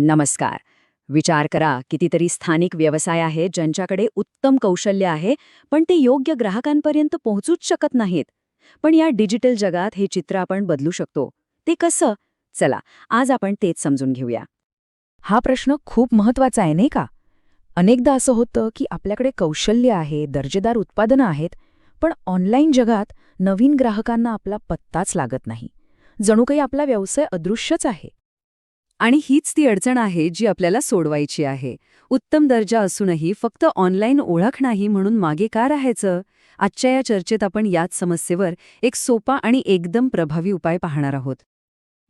नमस्कार. विचार करा कितीतरी स्थानिक व्यवसाय आहेत ज्यांच्याकडे उत्तम कौशल्य आहे पण ते योग्य ग्राहकांपर्यंत पोहोचूच शकत नाहीत. पण या डिजिटल जगात हे चित्र आपण बदलू शकतो. ते कसं? चला आज आपण तेच समजून घेऊया. हा प्रश्न खूप महत्त्वाचा आहे नाही का? अनेकदा असं होतं की आपल्याकडे कौशल्य आहे दर्जेदार उत्पादनं आहेत पण ऑनलाईन जगात नवीन ग्राहकांना आपला पत्ताच लागत नाही. जणू काही आपला व्यवसाय अदृश्यच आहे. आणि हीच ती अडचण आहे जी आपल्याला सोडवायची आहे. उत्तम दर्जा असूनही फक्त ऑनलाईन ओळख नाही म्हणून मागे का राहायचं? आजच्या या चर्चेत आपण याच समस्येवर एक सोपा आणि एकदम प्रभावी उपाय पाहणार आहोत.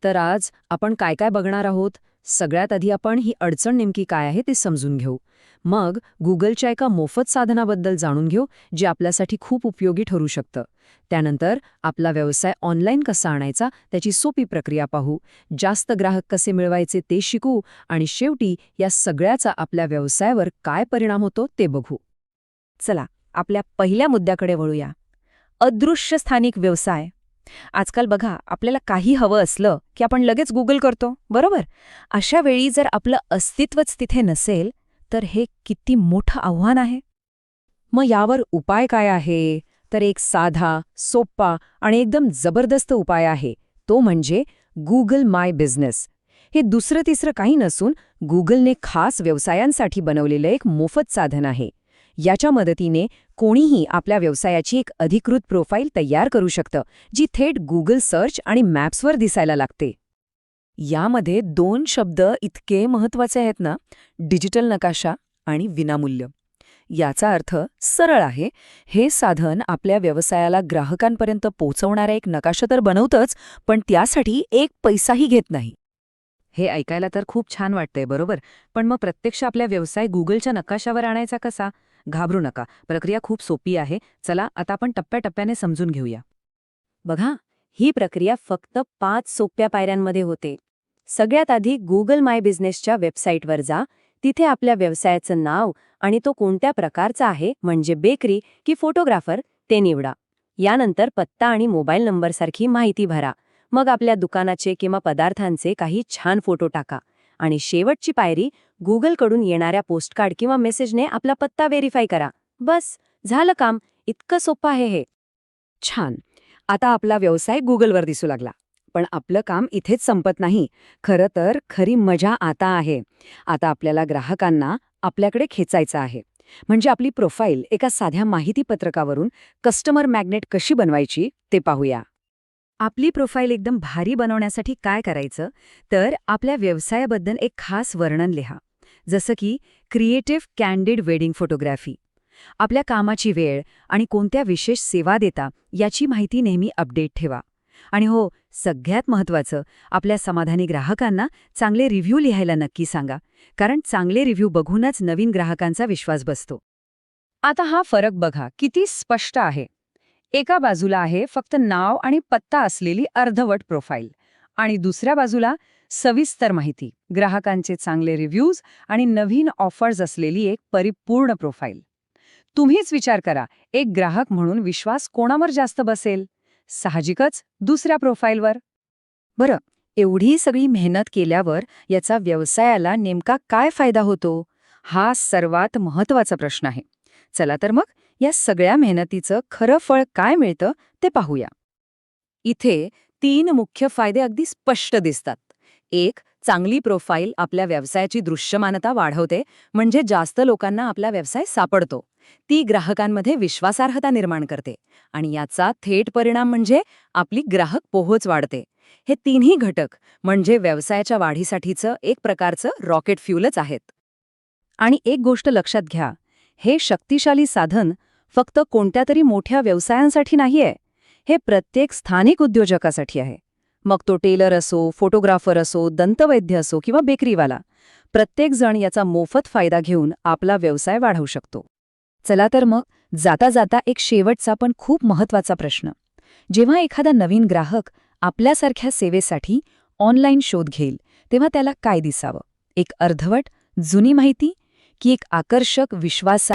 तर आज आपण काय काय बघणार आहोत? सगळ्यात आधी आपण ही अडचण नेमकी काय आहे ते समजून घेऊ. मग गुगलच्या एका मोफत साधनाबद्दल जाणून घेऊ जे आपल्यासाठी खूप उपयोगी ठरू शकतं. त्यानंतर आपला व्यवसाय ऑनलाईन कसा आणायचा त्याची सोपी प्रक्रिया पाहू. जास्त ग्राहक कसे मिळवायचे ते शिकू आणि शेवटी या सगळ्याचा आपल्या व्यवसायावर काय परिणाम होतो ते बघू. चला आपल्या पहिल्या मुद्द्याकडे वळूया. अदृश्य स्थानिक व्यवसाय. आजकाल बघा आपल्याला काही हवं असलं की आपण लगेच गुगल करतो बरोबर? अशा वेळी जर आपलं अस्तित्वच तिथे नसेल तर हे किती मोठं आव्हान आहे. मग यावर उपाय काय आहे? तर एक साधा सोप्पा आणि एकदम जबरदस्त उपाय आहे. तो म्हणजे गुगल माय बिझनेस हे दुसरं तिसरं काही नसून गुगलने खास व्यवसायांसाठी बनवलेलं एक मोफत साधन आहे. याच्या मदतीने कोणीही आपल्या व्यवसायाची एक अधिकृत प्रोफाईल तयार करू शकतं जी थेट गुगल सर्च आणि मॅप्सवर दिसायला लागते. यामध्ये दोन शब्द इतके महत्त्वाचे आहेत ना डिजिटल नकाशा आणि विनामूल्य. याचा अर्थ सरळ आहे हे साधन आपल्या व्यवसायाला ग्राहकांपर्यंत पोहोचवणारा एक नकाशा तर बनवतंच पण त्यासाठी एक पैसाही घेत नाही. हे ऐकायला तर खूप छान वाटतंय बरोबर? पण मग प्रत्यक्ष आपल्या व्यवसाय गुगलच्या नकाशावर आणायचा कसा? घाबरू नका. प्रक्रिया खूप सोपी आहे. चला आता आपण टप्प्याटप्प्याने समजून घेऊया. बघा ही प्रक्रिया फक्त पाच सोप्या पायऱ्यांमध्ये होते. सगळ्यात आधी गुगल माय बिझनेसच्या वेबसाईटवर जा. तिथे आपल्या व्यवसायाचं नाव आणि तो कोणत्या प्रकारचा आहे म्हणजे बेकरी की फोटोग्राफर ते निवडा. यानंतर पत्ता आणि मोबाईल नंबरसारखी माहिती भरा. मग आपल्या दुकानाचे किंवा पदार्थांचे काही छान फोटो टाका. आणि शेवटची पायरी गुगलकडून येणाऱ्या पोस्टकार्ड किंवा मेसेजने आपला पत्ता व्हेरीफाय करा. बस झालं काम. इतकं सोपं आहे हे. छान. आता आपला व्यवसाय गुगलवर दिसू लागला. पण आपलं काम इथेच संपत नाही. खरं तर खरी मजा आता आहे. आता आपल्याला ग्राहकांना आपल्याकडे खेचायचं आहे. म्हणजे आपली प्रोफाईल एका साध्या माहितीपत्रकावरून कस्टमर मॅग्नेट कशी बनवायची ते पाहूया. आपली प्रोफाईल एकदम भारी बनवण्यासाठी काय करायचं? तर आपल्या व्यवसायाबद्दल एक खास वर्णन लिहा. जसं की क्रिएटिव्ह कॅन्डिड वेडिंग फोटोग्राफी. आपल्या कामाची वेळ आणि कोणत्या विशेष सेवा देता याची माहिती नेहमी अपडेट ठेवा. आणि हो सगळ्यात महत्त्वाचं आपल्या समाधानी ग्राहकांना चांगले रिव्ह्यू लिहायला नक्की सांगा कारण चांगले रिव्ह्यू बघूनच नवीन ग्राहकांचा विश्वास बसतो. आता हा फरक बघा किती स्पष्ट आहे. एका बाजूला आहे फक्त नाव आणि पत्ता असलेली अर्धवट प्रोफाईल. आणि दुसऱ्या बाजूला सविस्तर माहिती ग्राहकांचे चांगले रिव्ह्यूज आणि नवीन ऑफर्स असलेली एक परिपूर्ण प्रोफाईल. तुम्हीच विचार करा एक ग्राहक म्हणून विश्वास कोणावर जास्त बसेल? साहजिकच दुसऱ्या प्रोफाईलवर. बरं एवढी सगळी मेहनत केल्यावर याचा व्यवसायाला नेमका काय फायदा होतो? हा सर्वात महत्त्वाचा प्रश्न आहे. चला तर मग या सगळ्या मेहनतीचं खरं फळ काय मिळतं ते पाहूया. इथे तीन मुख्य फायदे अगदी स्पष्ट दिसतात. एक चांगली प्रोफाईल आपल्या व्यवसायाची दृश्यमानता वाढवते म्हणजे जास्त लोकांना आपला व्यवसाय सापडतो. ती ग्राहकांमध्ये विश्वासार्हता निर्माण करते आणि याचा थेट परिणाम म्हणजे आपली ग्राहक पोहोच वाढते. हे तिन्ही घटक म्हणजे व्यवसायाच्या वाढीसाठीचं एक प्रकारचं रॉकेट फ्यूलच आहेत. आणि एक गोष्ट लक्षात घ्या हे शक्तिशाली साधन फक्त कोणत्या तरी मोठ्या व्यवसायांसाठी नाहीये. हे प्रत्येक स्थानिक उद्योजकासाठी आहे. मग तो टेलर असो फोटोग्राफर असो दंतवैद्य असो किंवा बेकरीवाला प्रत्येकजण याचा मोफत फायदा घेऊन आपला व्यवसाय वाढवू शकतो. चला तर मग जाता जाता एक शेवटचा पण खूप महत्त्वाचा प्रश्न. जेव्हा एखादा नवीन ग्राहक आपल्यासारख्या सेवेसाठी ऑनलाईन शोध घेईल तेव्हा त्याला काय दिसावं? एक अर्धवट जुनी माहिती की एक आकर्षक विश्वासा